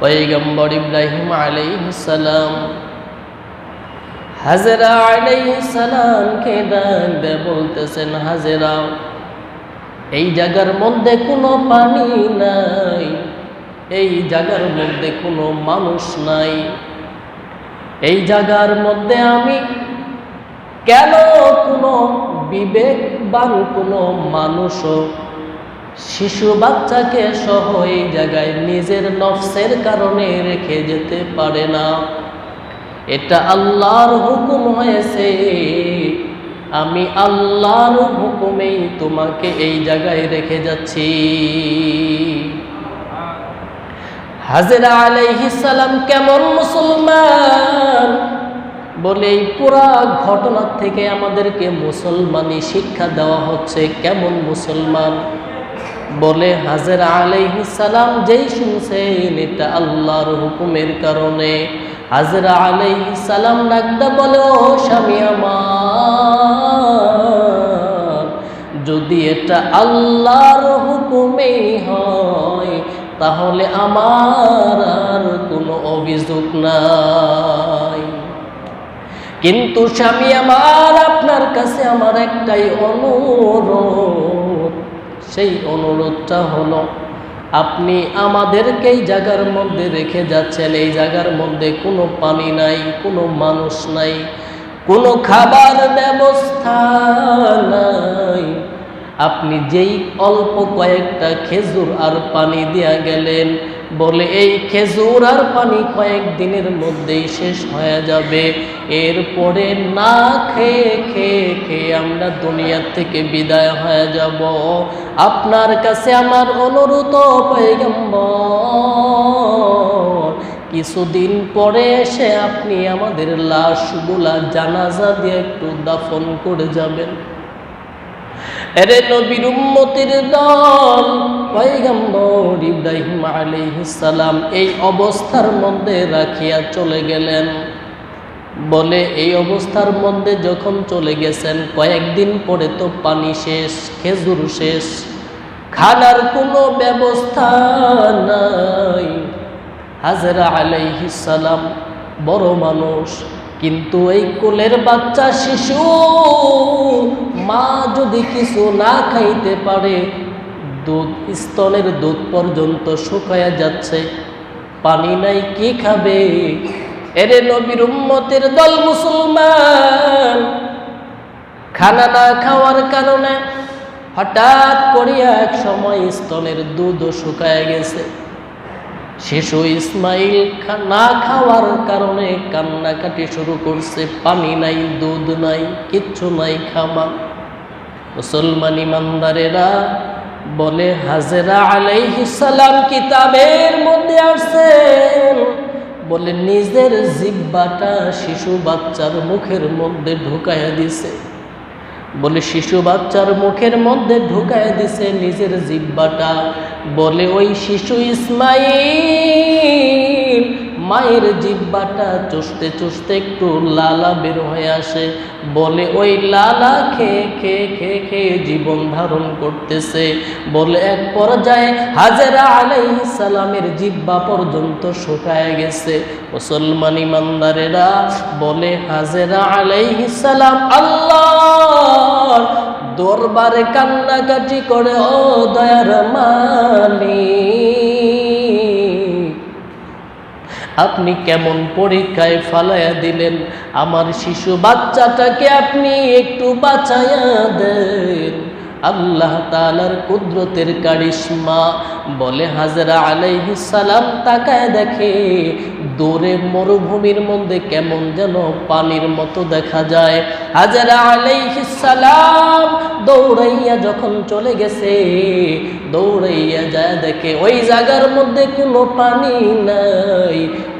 পৈগম্বর ইব্রাহিম আলাইহিসালাম হাজেরা আলাইহিসালামকে ডাক দিয়ে বলতেছেন, হাজেরা, এই জায়গার মধ্যে কোনো পানি নাই, এই জায়গার মধ্যে কোনো মানুষ নাই। এই জায়গার মধ্যে আমি কেন কোনো বিবেকবান কোনো মানুষও শিশু বাচ্চাকে সহ এই জায়গায় নিজের নফসের কারণে রেখে যেতে পারে না। এটা আল্লাহর হুকুম হয়েছে। আমি আল্লাহর হুকুমেই তোমাকে এই জায়গায় রেখে যাচ্ছি। হাজরা আলাইহিস সালাম কেমন মুসলমান? বলে এই পুরা ঘটনার থেকে আমাদেরকে মুসলমানি শিক্ষা দেওয়া হচ্ছে। কেমন মুসলমান? বলে, হাজরা আলাইহিস সালাম যেই শুনছেন, এটা আল্লাহর হুকুমের কারণে। হাজরা আলাইহিস সালাম ডাকদা বলে, ও স্বামী আমার, যদি এটা আল্লাহর হুকুমেই হয়, তাহলে আমার আর কোনো অভিযোগ নাই। কিন্তু স্বামী আমার, আপনার কাছে আমার একটাই অনুরোধ। সেই অনুরোধটা হলো, আপনি আমাদেরকে এই জায়গার মধ্যে রেখে যাচ্ছেন। এই জায়গার মধ্যে কোনো পানি নাই, কোনো মানুষ নাই, কোনো খাবার ব্যবস্থা নাই। আপনি যেই অল্প কয়েকটা খেজুর আর পানি দিয়া গেলেন বলে, এই খেজুর আর পানি কয়েক দিনের মধ্যেই শেষ হয়ে যাবে। এরপরে না খেয়ে খেয়ে খেয়ে আমরা দুনিয়ার থেকে বিদায় হয়ে যাব। আপনার কাছে আমার অনুরোধ পয়গম্বর, কিছুদিন পরে এসে আপনি আমাদের লাশগুলা জানাজা দিয়ে একটু দাফন করে যাবেন। এরে নবীর উম্মতির দল, পয়গম্বর ইব্রাহিম সালাম এই অবস্থার মধ্যে রাখিয়া চলে গেলেন। বলে, এই অবস্থার মধ্যে যখন চলে গেছেন, কয়েকদিন পরে তো পানি শেষ, খেজুর শেষ, খানার কোনো ব্যবস্থা নাই। হাজরা সালাম বড় মানুষ, কিন্তু এই কোলের বাচ্চা শিশু মা যদি কিছু না খাইতে পারে, দুধ, স্তনের দুধ পর্যন্ত শুকায়া যাচ্ছে। পানি নাই, কি খাবে? এরে নবীর উম্মতের দল মুসলমান। খানা না খাওয়ার কারণে হঠাৎ করিয়া এক সময় স্তনের দুধও শুকায় গেছে। শিশু ইসমাইল না খাওয়ার কারণে কান্নাকাটি শুরু করছে। পানি নাই, দুধ নাই, কিচ্ছু নাই খাবার মুসলমান ইমানদারেরা বলে, হাজেরা আলাইহিস সালাম কিতাবের মধ্যে আসছেন বলে, নিজের জিব্বাটা শিশু বাচ্চার মুখের মধ্যে ঢুকাইয়া দিছে। বলে, শিশু বাচ্চার মুখের মধ্যে ঢুকায় দিছে, নিজের জিব্বাটা বলে, ওই শিশু ইসমাইল মায়ের জিব্বাটা চুষতে চুষতে একটু লালা বের হয়ে আসে। বলে, ওই লালা খেয়ে খেয়ে খেয়ে খেয়ে জীবন ধারণ করতেছে। বলে, এক পর্যায়ে হাজেরা আলাইহিস সালামের জিব্বা পর্যন্ত শুকায় গেছে। মুসলমান ইমানদারেরা বলে, হাজেরা আলাইহিস সালাম আল্লাহ দরবারে কান্নাকাটি করে, ও দয়ার মালিক। আপনি কেমন পরীক্ষায় ফালাইয়া দিলেন? আমার শিশু বাচ্চাটাকে আপনি একটু বাঁচাইয়া দেন। আল্লাহ তালার কুদরতের কারিশমা বলে, হাজরা আলাইহিস সালাম তাকায় দেখে দৌড়ে মরুভূমির মধ্যে কেমন যেন পানির মতো দেখা যায়। হাজরা আলাইহিস সালাম দৌড়াইয়া যখন চলে গেছে, দৌড়াইয়া যায় দেখে, ওই জায়গার মধ্যে কোনো পানি নাই।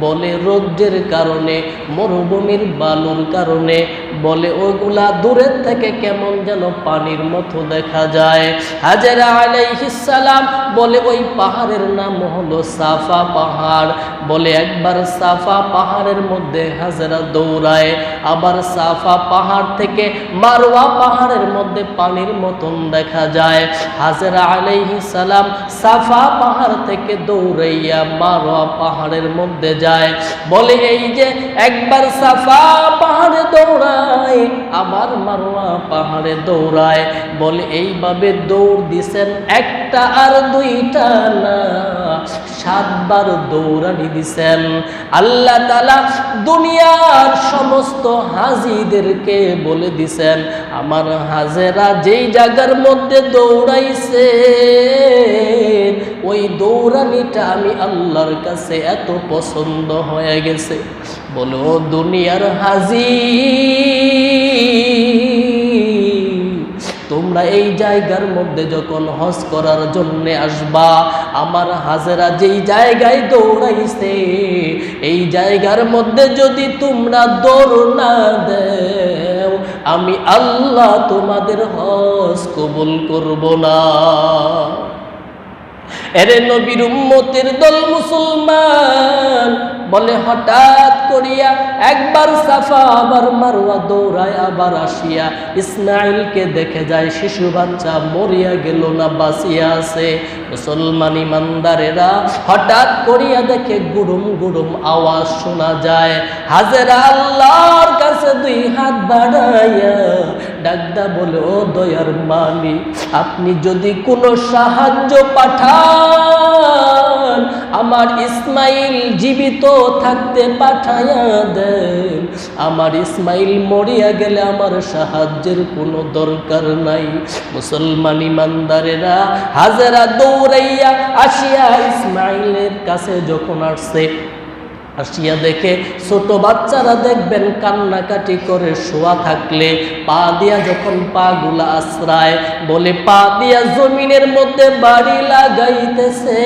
বলে রৌদ্রের কারণে, মরুভূমির বালুর কারণে, বলে ওগুলা দূরের থেকে কেমন যেন পানির মতো দেখা যায়। হাজারা আলাইহিসালাম বলে ওই পাহাড়ের নাম হলো সাফা পাহাড়। বলে একবার সাফা পাহাড়ের মধ্যে হাজারা দৌড়ায়, আবার সাফা পাহাড় থেকে মারওয়া পাহাড়ের মধ্যে পানির মতন দেখা যায়। হাজারা আলাইহি সালাম সাফা পাহাড় থেকে দৌড়াইয়া মারওয়া পাহাড়ের মধ্যে যায়। বলে এই যে একবার সাফা পাহাড়ে দৌড়ায় আবার মারোয়া পাহাড়ে দৌড়ায় বলে, এইভাবে দৌড় দিছেন একটা আর দুইটা না। সাতবার দৌড়ানি দিছেন। আল্লাহ তালা দুনিয়ার সমস্ত হাজিদেরকে বলে দিছেন, আমার হাজেরা যেই জায়গার মধ্যে দৌড়াইছে, ওই দৌড়ানিটা আমি আল্লাহর কাছে এত পছন্দ হয়ে গেছে। বলো দুনিয়ার হাজি তোমরা এই জায়গার মধ্যে যখন হজ করার জন্যে আসবা, আমার হাজেরা যেই জায়গায় দৌড়াইছে, এই জায়গার মধ্যে যদি তোমরা দৌড় না দেও, আমি আল্লাহ তোমাদের হজ কবুল করব না। এরে নবীর উম্মতের দল মুসলমান, বলে হঠাৎ করিয়া একবার সাফা, আবার মারুয়া দৌড়ায়, আবার আসিয়া ইসমাইলকে দেখে যায়, শিশু বাচ্চা মরিয়া গেল না, বাঁচিয়া আছে। মুসলমান ইমানদারেরা হঠাৎ করিয়া দেখে গুড়ুম গুড়ুম আওয়াজ শোনা যায়, হাজেরা আল্লাহর কাছে দুই হাত বাড়াইয়া ডাকদা বলে, ও দয়ার মালিক, আপনি যদি কোনো সাহায্য পাঠান, আমার ইসমাইল জীবিত থাকতে পাঠাইয়া দেন। আমার ইসমাইল মরিয়া গেলে আমার সাহায্যের কোনো দরকার নাই। মুসলমান ইমানদারেরা হাজারা দৌড়াইয়া আসিয়া ইসমাইলের কাছে যখন আসছে আসিয়া দেখে ছোট বাচ্চারা দেখবেন কান্নাকাটি করে শোয়া থাকলে। পা দিয়া যখন পা গুলা আশ্রায়, বলে, পা দিয়া জমিনের মধ্যে বাড়ি লাগাইতেছে।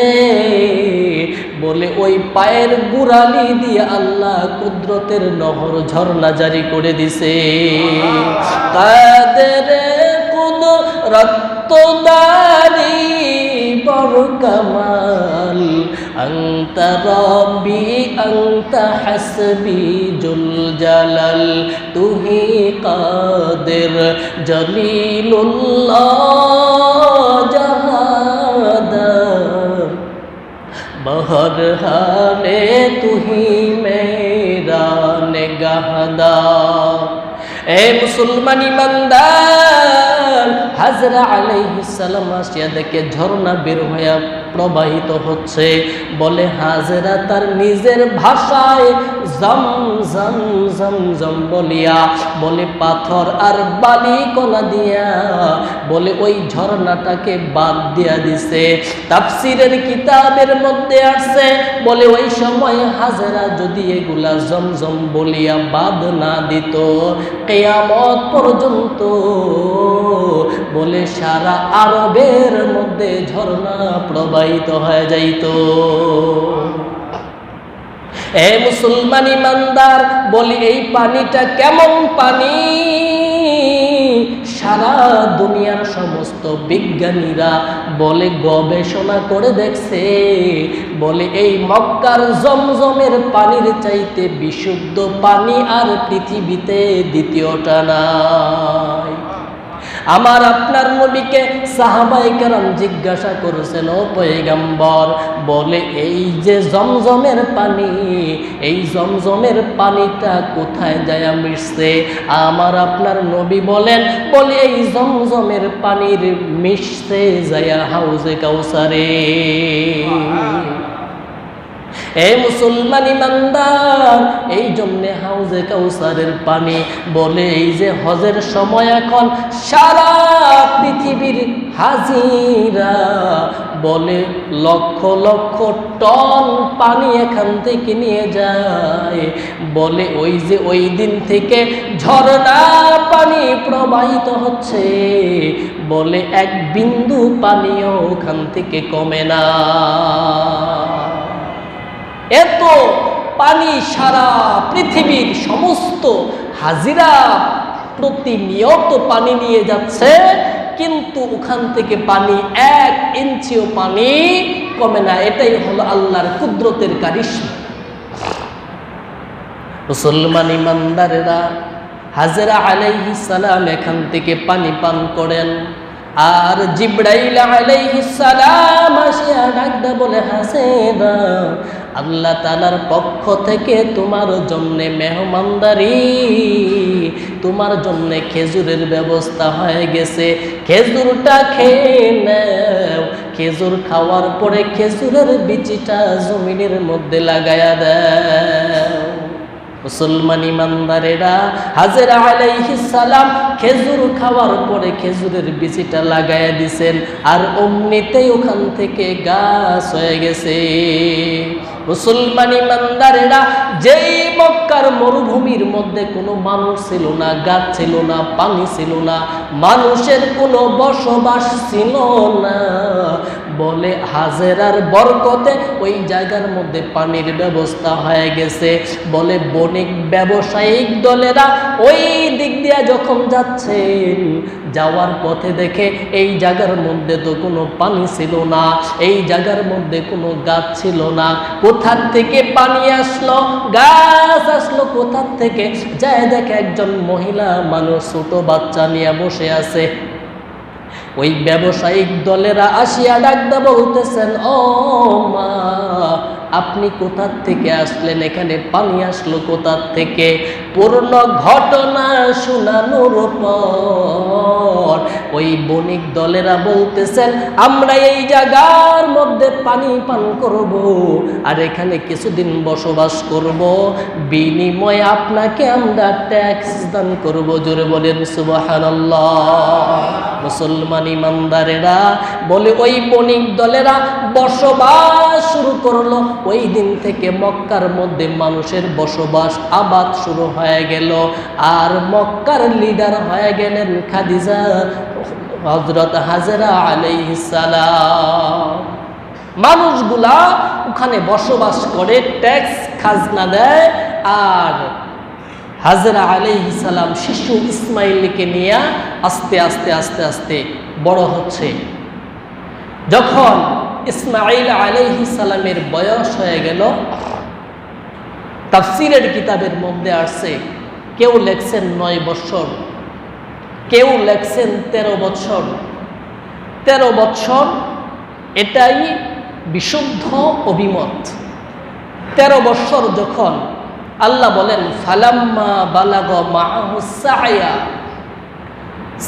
বলে, ওই পায়ের গুড়ালি দিয়ে আল্লাহ কুদরতের নহর ঝর্ণা জারি করে দিছে। কাদের কুদ রক্তদারি বড় কামাল। أنت ربي أنت حسبي جل جلال تهي قادر جليل الله جهادر بہر حالے تہی میرا نگہدار اے مسلمان ایماندار হাজরা আলাইহিস সালাম আসিয়া দেখে ঝর্ণা বের হইয়া প্রবাহিত হচ্ছে। বলে, হাজরা তার নিজের ভাষায় জম জম জম জম বলিয়া, বলে, পাথর আর বালি কলা দিয়া, বলে, ওই ঝর্ণাটাকে বাদ দিয়া দিছে। তাফসিরের কিতাবের মধ্যে আসছে, বলে, ওই সময় হাজরা যদি এগুলা জমজম বলিয়া বাদ না দিত, কেয়ামত পর্যন্ত বলে সারা আরবের মধ্যে ঝর্ণা প্রবাহিত হয়ে যাইত। এ মুসলমান ইমানদার, বলি এই পানিটা কেমন পানি? সারা দুনিয়ার সমস্ত বিজ্ঞানীরা বলে, গবেষণা করে দেখছে, বলে এই মক্কার জমজমের পানির চাইতে বিশুদ্ধ পানি আর পৃথিবীতে দ্বিতীয়টা নাই। আমার আপনার নবীকে সাহাবাই কেরাম জিজ্ঞাসা করেছেন, ও পয়গাম্বর, বলে এই যে জমজমের পানি, এই জমজমের পানিটা কোথায় যায় মিশছে? আমার আপনার নবী বলেন, বলে এই জমজমের পানির মিশছে যায় হাউজে কাউসারে। এই মুসলমান ইমানদার, এই জন্যে হাউজে কাউসারের পানি বলে এই যে হজের সময় এখন সারা পৃথিবীর হাজিরা বলে লক্ষ লক্ষ টন পানি এখান থেকে নিয়ে যায়। বলে ওই যে ওই দিন থেকে ঝর্ণা পানি প্রবাহিত হচ্ছে। বলে এক বিন্দু পানিও ওখান থেকে কমে না। পানি সারা পৃথিবীর সমস্ত হাজিরা প্রতিনিয়ত পানি নিয়ে যাচ্ছে, কিন্তু ওখান থেকে পানি এক ইঞ্চিও পানি কমে না। এটাই হলো আল্লাহর কুদরতের কারিশ্মা। মুসলমান ইমানদারেরা হাজরা আলাইহি সালাম এখান থেকে পানি পান করেন, আর জিব্রাইল আলাইহি সালাম আসিয়া ডাকদা বলে, হাসেনা আল্লাহ তালার পক্ষ থেকে তোমার জন্যে মেহমানদারি, তোমার জন্যে খেজুরের ব্যবস্থা হয়ে গেছে। খেজুরটা খেয়ে খেজুর খাওয়ার পরে খেজুরের বিচিটা জমিনের মধ্যে লাগায়া দেও। মুসলমান ইমানদারেরা, হাজেরা সালাম খেজুর খাওয়ার পরে খেজুরের বিচিটা লাগাইয়া দিছেন। আর অমনিতেই ওখান থেকে গাছ হয়ে গেছে। মুসলমান মান্দারেরা যেই মক্কার মরুভূমির মধ্যে কোনো মানুষ ছিল না, গাছ ছিল না, পানি ছিল না, মানুষের কোনো বসবাস ছিল না। বলে হাজেরার বরকতে ওই জায়গার মধ্যে পানির ব্যবস্থা হয়ে গেছে। বলে বণিক ব্যবসায়িক দলেরা ওই দিক দিয়ে যখন যাচ্ছেন, যাওয়ার পথে দেখে এই জায়গার মধ্যে তো কোনো পানি ছিল না, এই জায়গার মধ্যে কোনো গাছ ছিল না। কোথার থেকে পানি আসলো? গাছ আসলো কোথার থেকে? যায় দেখে একজন মহিলা মানুষ, ছোট বাচ্চা নিয়ে বসে আছে। ওই ব্যবসায়িক দলেরা আসিয়া ডাকদা বলতেছেন, ও মা, আপনি কোথার থেকে আসলেন? এখানে পানি আসলো কোথার থেকে? পূর্ণ ঘটনা শোনানোর পর ওই বণিক দলেরা বলতেছেন, আমরা এই জায়গার মধ্যে পানি পান করব, আর এখানে কিছুদিন বসবাস করব। বিনিময়ে আপনাকে আমরা ট্যাক্স দান করব, জোরে বলেন সুবহানাল্লাহ। মুসলমান ইমানদারেরা বলে, ওই বণিক দলেরা বসবাস শুরু করল। ওই দিন থেকে মক্কার মধ্যে মানুষের বসবাস আবাদ শুরু হয়ে গেল। আর মক্কার লিডার হয়ে গেলেন খাদিজা হজরত হাজরা আলাইহিসালাম মানুষগুলা ওখানে বসবাস করে ট্যাক্স খাজনা দেয়, আর হাজরা আলাইহি সালাম শিশু ইসমাইলকে নিয়ে আস্তে আস্তে আস্তে আস্তে বড় হচ্ছে। যখন ইসমাইল আলাইহি সালামের বয়স হয়ে গেল, তাফসিরের কিতাবের মধ্যে আসছে, কেউ লেখছেন নয় বছর কেউ লেখছেন তেরো বছর তেরো বছর এটাই বিশুদ্ধ অভিমত। তেরো বৎসর যখন আল্লাহ বলেন ফালাম্মা বালাগ মাহুসায়া